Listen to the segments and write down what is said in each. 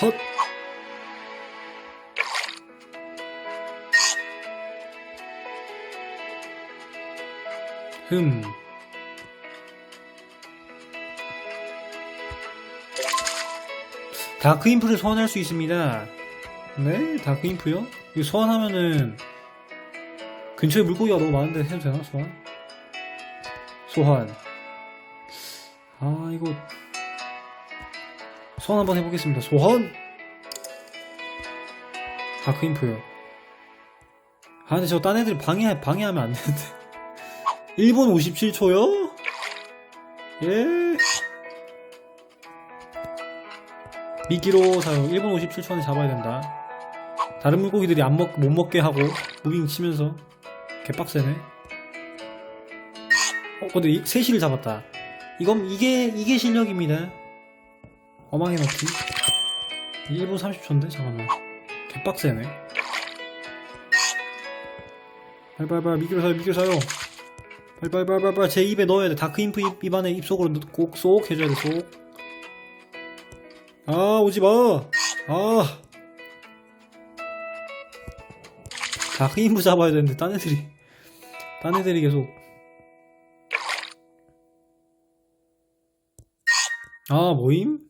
헛. 흠. 다크 인프를 소환할 수 있습니다. 네, 다크 인프요? 이거 소환하면은 근처에 물고기가 너무 많은데 해도 되나 소환? 소환. 아 이거 소환 한번 해보겠습니다. 소환. 다크인프요. 아 근데 저 딴 애들 방해 방해하면 안 되는데. 1분 57초요? 예. 미끼로 사용 1분 57초 안에 잡아야 된다. 다른 물고기들이 안 먹, 못 먹게 하고 무빙 치면서 개빡세네. 어, 근데 이, 세시를 잡았다. 이건 이게 이게 실력입니다. 어망에 넣기. 1분 30초인데 잠깐만. 개빡세네. 빨빨빨 미끼로 사요 미끼로 사요. 빨빨빨빨빨 제 입에 넣어야 돼. 다크인프 입, 입안에 입속으로 꼭쏙 해줘야 돼 쏙. 아 오지 마. 아. 다크인프 잡아야 되는데 딴 애들이 딴 애들이 계속 아 모임?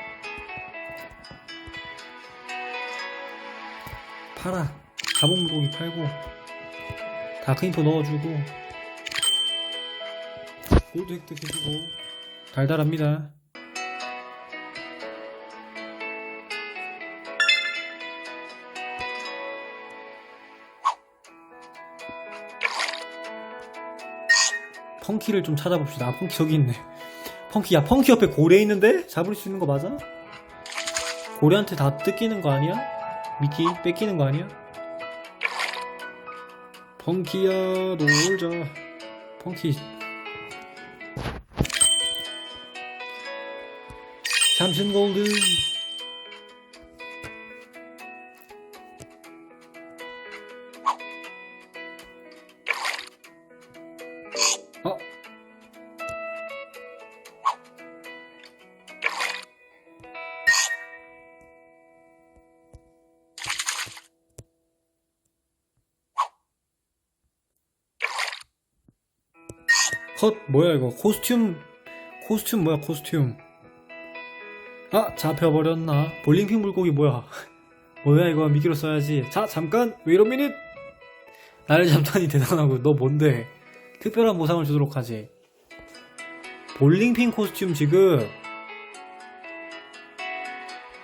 팔아. 가봉 물고기 팔고. 다크인포 넣어주고. 골드 획득해주고. 달달합니다. 펑키를 좀 찾아봅시다. 아 펑키 저기 있네. 펑키 야 펑키 옆에 고래 있는데? 잡을 수 있는 거 맞아? 고래한테 다 뜯기는 거 아니야? 미키 뺏기는 거 아니야? 펑키야 놀자. 펑키. 삼신 골드 뭐야 이거? 코스튬 코스튬 뭐야 코스튬? 아 잡혀버렸나? 볼링핀 물고기 뭐야? 뭐야 이거? 미끼로 써야지. 자 잠깐 웨이러 미닛 나를 잡다니 대단하고 너 뭔데? 특별한 보상을 주도록 하지. 볼링핀 코스튬 지금.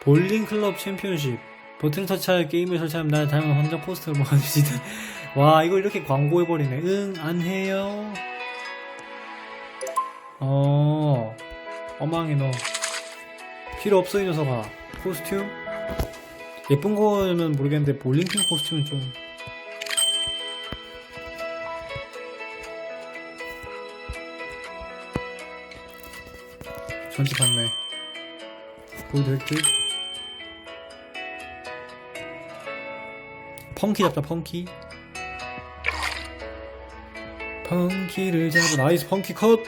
볼링 클럽 챔피언십. 버튼을 터치하여 게임을 설치하면 나의 다양한 환장 포스터를 모아주시다 와 이걸 이렇게 광고해버리네. 응 안 해요 어, 어망해 너. 필요 없어 이 녀석아. 코스튬? 예쁜 거면 모르겠는데 볼링핀 코스튬은 좀. 전지 봤네. 골드 획득. 펑키 잡자 펑키. 펑키를 잡아 나이스 펑키 컷.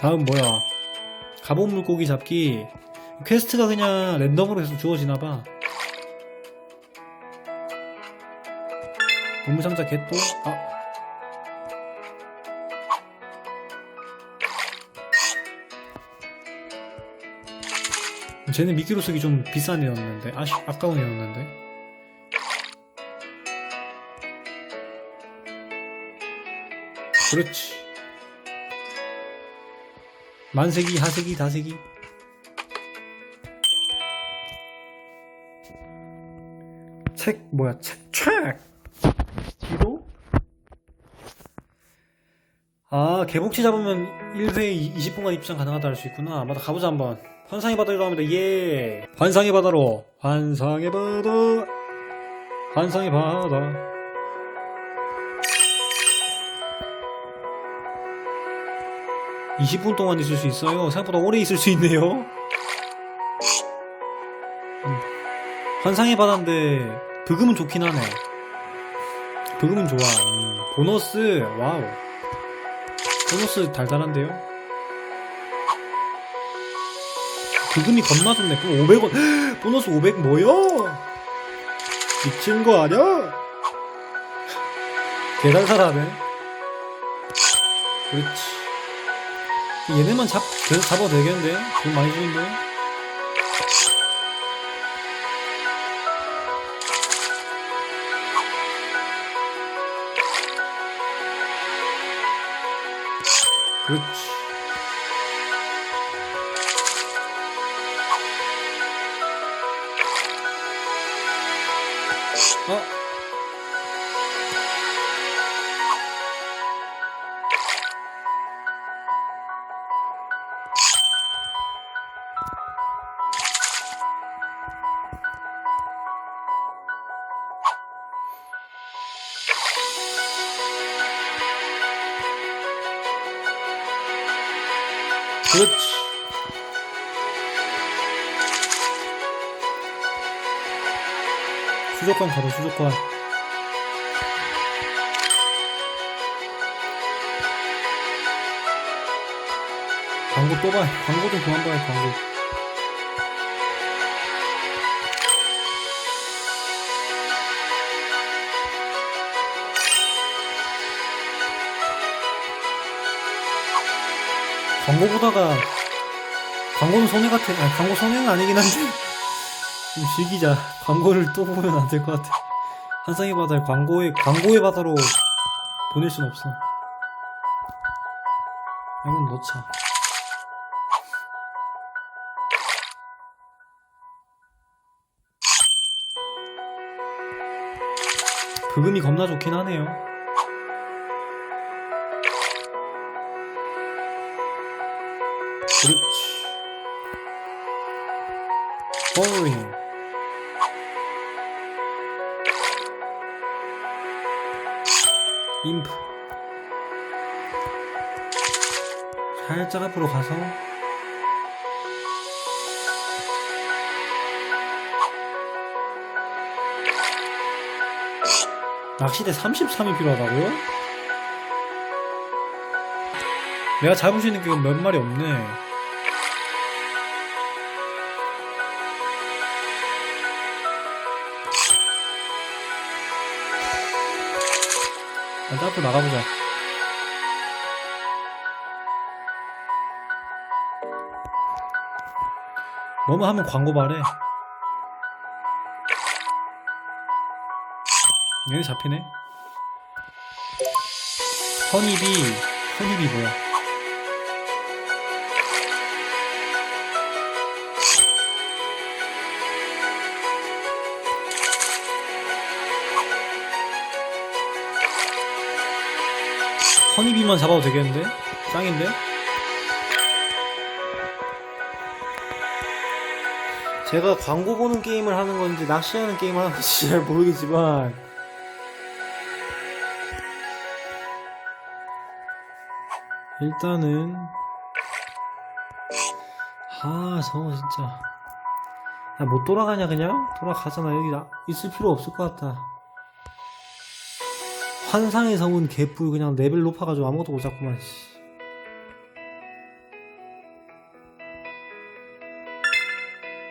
다음 뭐야? 갑옷 물고기 잡기. 퀘스트가 그냥 랜덤으로 계속 주어지나봐. 보물상자 개또? 아. 쟤는 미끼로 쓰기 좀 비싼 애였는데. 아쉬, 아까운 애였는데. 그렇지. 만세기, 하세기, 다세기. 책, 뭐야, 책, 책! 뒤로? 아, 개복치 잡으면 1회에 20분간 입장 가능하다 할 수 있구나. 맞다, 가보자, 한번. 환상의 바다로 갑니다, 예! 환상의 바다로! 환상의 바다! 환상의 바다. (20분) 동안 있을 수 있어요 생각보다 오래 있을 수 있네요 음, 환상의 바다인데 브금은 좋긴 하네 브금은 좋아 음, 보너스 와우 보너스 달달한데요? 부금이 겁나 좋네. 그럼 500원. 보너스 500 뭐야? 미친 거 아니야? 계산사라네. 그렇지. 얘네만 잡, 계속 잡아도 되겠는데? 돈 많이 주는데? 그렇지. 수족관 가도 수족관. 광고 또 봐. 광고 좀 그만 봐요, 광고. 광고 보다가 광고는 손해 같아. 아니, 광고 손해는 아니긴 한데 좀 즐기자. 광고를 또 보면 안 될 것 같아. 한상의 바다를 광고의 광고의 바다로 보낼 순 없어. 이건 넣자. 브금이 겁나 좋긴 하네요. 그렇지. 보잉. 인프. 살짝 앞으로 가서 낚시대 33이 필요하다고요? 내가 잡을 수 있는 게 몇 마리 없네. 일단 앞으로 나가보자. 뭐뭐 하면 광고 말해. 얘네 잡히네. 허니비, 허니비 뭐야? 허니비만 잡아도 되겠는데? 짱인데? 제가 광고 보는 게임을 하는 건지 낚시하는 게임을 하는 건지 잘 모르겠지만 일단은 아 저거 진짜 야 못 돌아가냐 그냥? 돌아가잖아 여기 나 있을 필요 없을 것 같다 환상의 성은 개뿔 그냥 레벨 높아가지고 아무것도 못 잡구만 씨.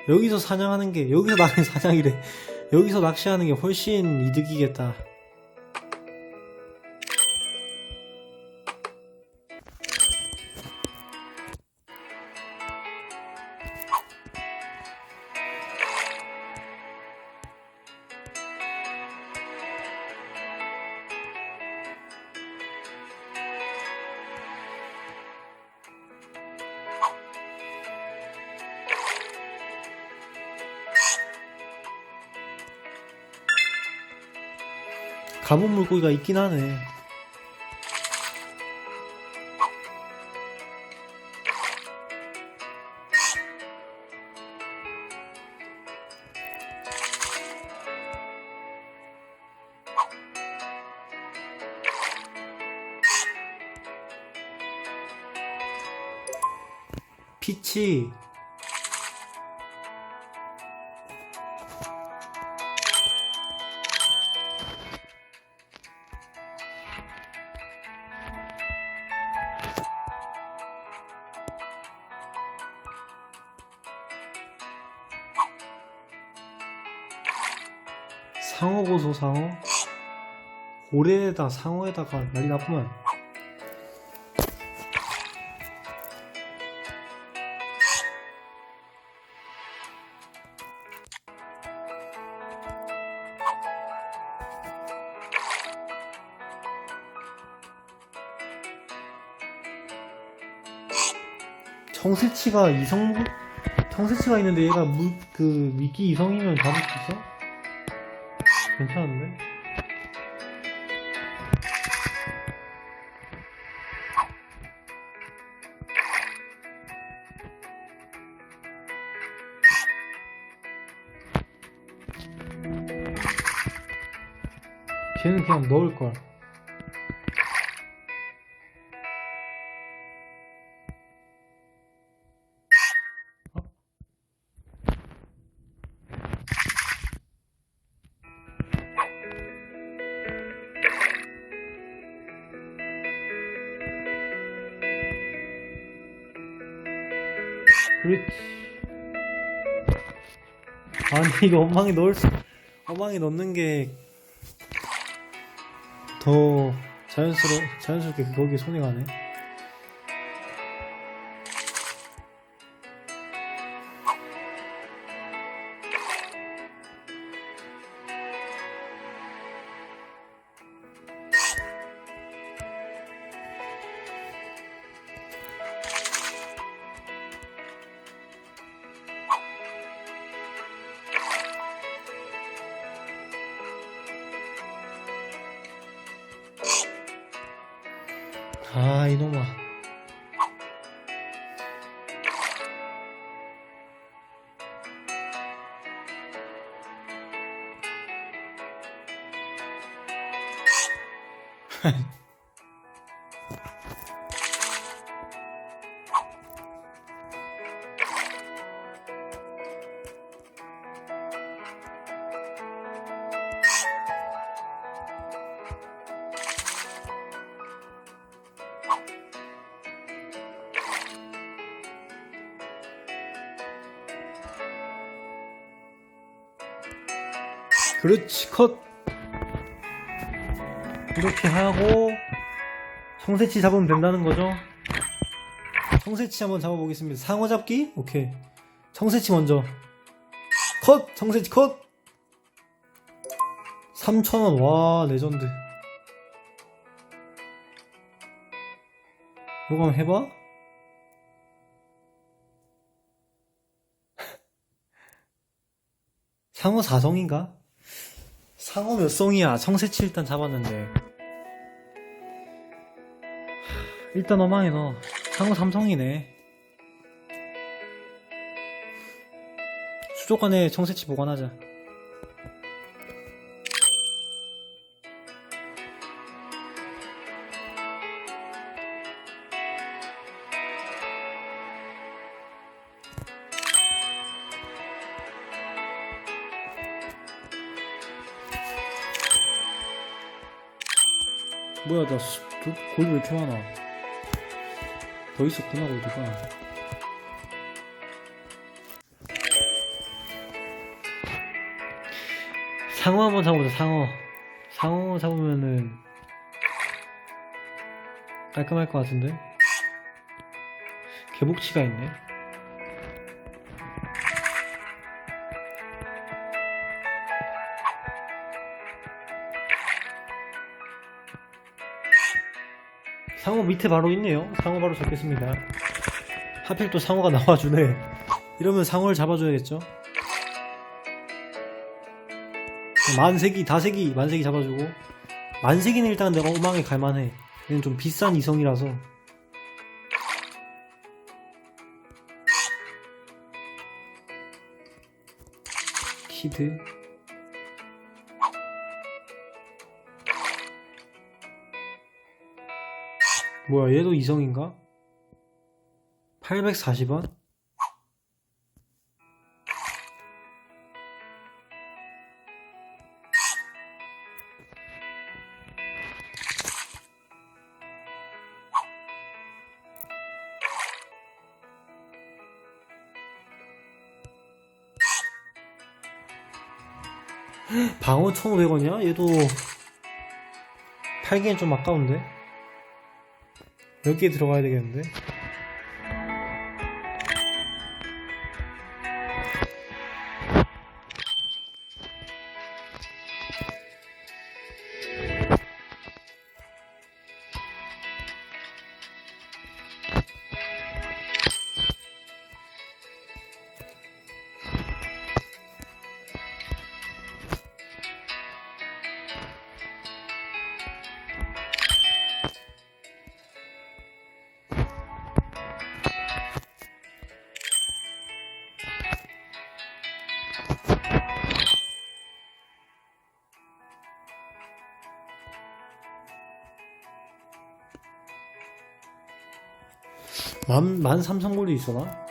여기서 사냥하는 게 여기서 나는 사냥이래 여기서 낚시하는 게 훨씬 이득이겠다 갑옷 물고기가 있긴 하네 상어 보소 상어? 고래에다 상어에다가 난리 났구만. 청새치가 이성 청새치가 있는데 얘가 무, 그 미끼 이성이면 잡을 수 있어? 괜찮은데? 걔는 그냥 넣을걸. 아니, 이거 엉망에 넣을 수, 엉망에 넣는 게 더 자연스러, 자연스럽게 거기에 손이 가네. 그렇지, 컷. 이렇게 하고, 청새치 잡으면 된다는 거죠? 청새치 한번 잡아보겠습니다. 상어 잡기? 오케이. 청새치 먼저. 컷! 청새치 컷! 3,000원. 와, 레전드. 이거 한번 해봐? 상어 4성인가? 상어 몇 성이야? 청새치 일단 잡았는데. 일단 어망해 너. 상어 3성이네. 수족관에 청새치 보관하자. 뭐야 나 골드 왜 이렇게 많아 더 있었구나 골드가. 상어 한번 잡아보자 상어. 상어 잡으면은 깔끔할 것 같은데? 개복치가 있네 상어 밑에 바로 있네요. 상어 바로 잡겠습니다. 하필 또 상어가 나와주네. 이러면 상어를 잡아줘야겠죠? 만세기, 다세기, 만세기 잡아주고. 만세기는 일단 내가 오망에 갈만해. 얘는 좀 비싼 이성이라서. 키드. 뭐야 얘도 이성인가? 840원? 방어 1,500원이야? 얘도 팔기엔 좀 아까운데? 몇개 들어가야 되겠는데? 만, 만 삼성골도 있어나?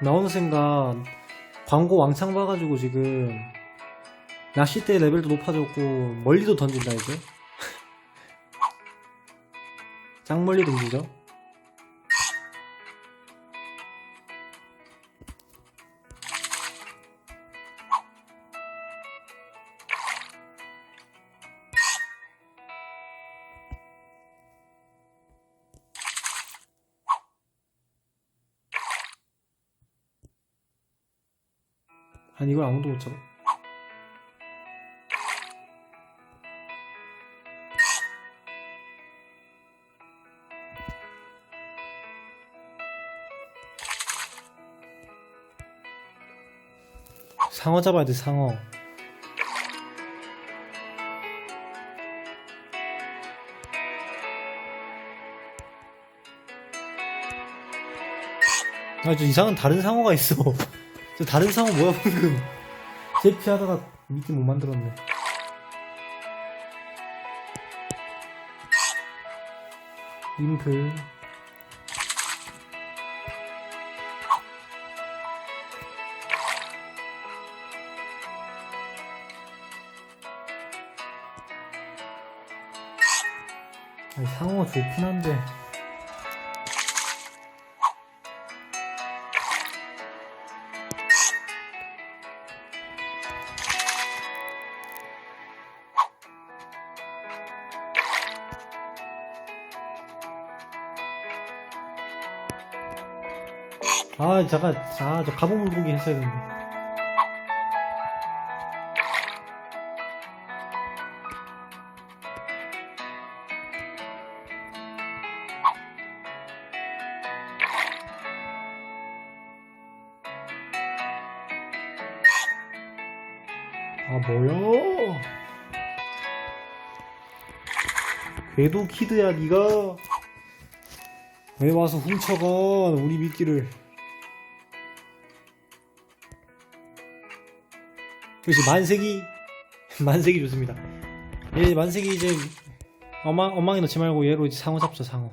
나오는 순간 광고 왕창 봐가지고 지금 낚싯대 레벨도 높아졌고 멀리도 던진다 이제 짱 멀리 던지죠 아니 이걸 아무도 못 잡아. 상어 잡아야 돼 상어. 아 저 이상한 다른 상어가 있어 저 다른 상어 뭐야 방금 제 피 하다가 미끼 못 만들었네. 아니, 상어가 좋긴 한데 아 잠깐 아저 갑옷 물고기 했어야 되는데. 아 뭐야 궤도 키드야 니가? 왜 와서 훔쳐가 우리 미끼를 그렇지 만색이 만색이 좋습니다. 얘 만색이 이제 엉망, 엉망이 넣지 말고 얘로 이제 상어 잡죠 상어.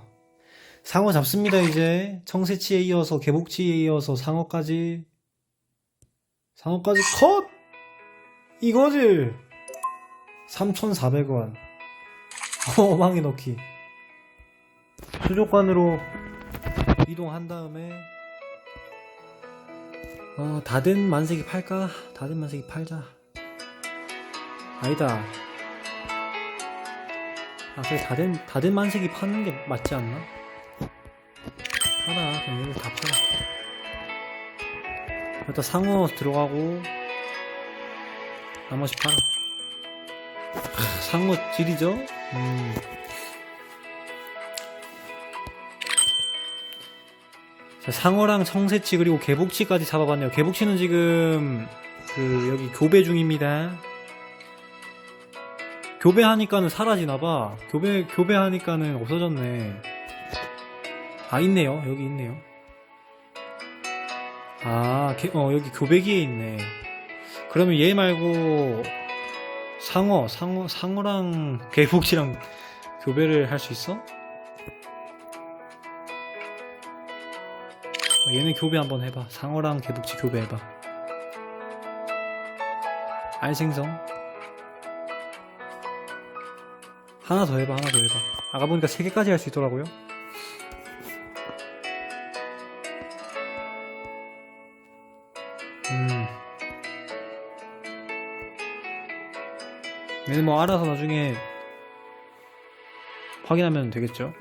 상어 잡습니다 이제. 청새치에 이어서 개복치에 이어서 상어까지. 상어까지 컷! 이거지! 3,400원. 어망이 넣기. 수족관으로 이동한 다음에 어, 다된 만색이 팔까? 다된 만색이 팔자. 아니다. 아, 그래, 다 된, 다된 만색이 파는 게 맞지 않나? 팔아. 그냥 이거 다 팔아. 일단 상어 들어가고, 나머지 팔아. 하, 상어 질이죠? 음. 자, 상어랑 청새치 그리고 개복치까지 잡아봤네요. 개복치는 지금 그 여기 교배 중입니다. 교배하니까는 사라지나봐. 교배 교배하니까는 없어졌네. 아 있네요. 여기 있네요. 아, 개- 어 여기 교배기에 있네. 그러면 얘 말고 상어, 상어, 상어랑 개복치랑 교배를 할 수 있어? 어, 얘네 교배 한번 해봐. 상어랑 개복치 교배해봐. 알생성. 하나 더 해봐, 하나 더 해봐. 아까 보니까 3개까지 할 수 있더라고요. 음. 얘네 뭐 알아서 나중에 확인하면 되겠죠.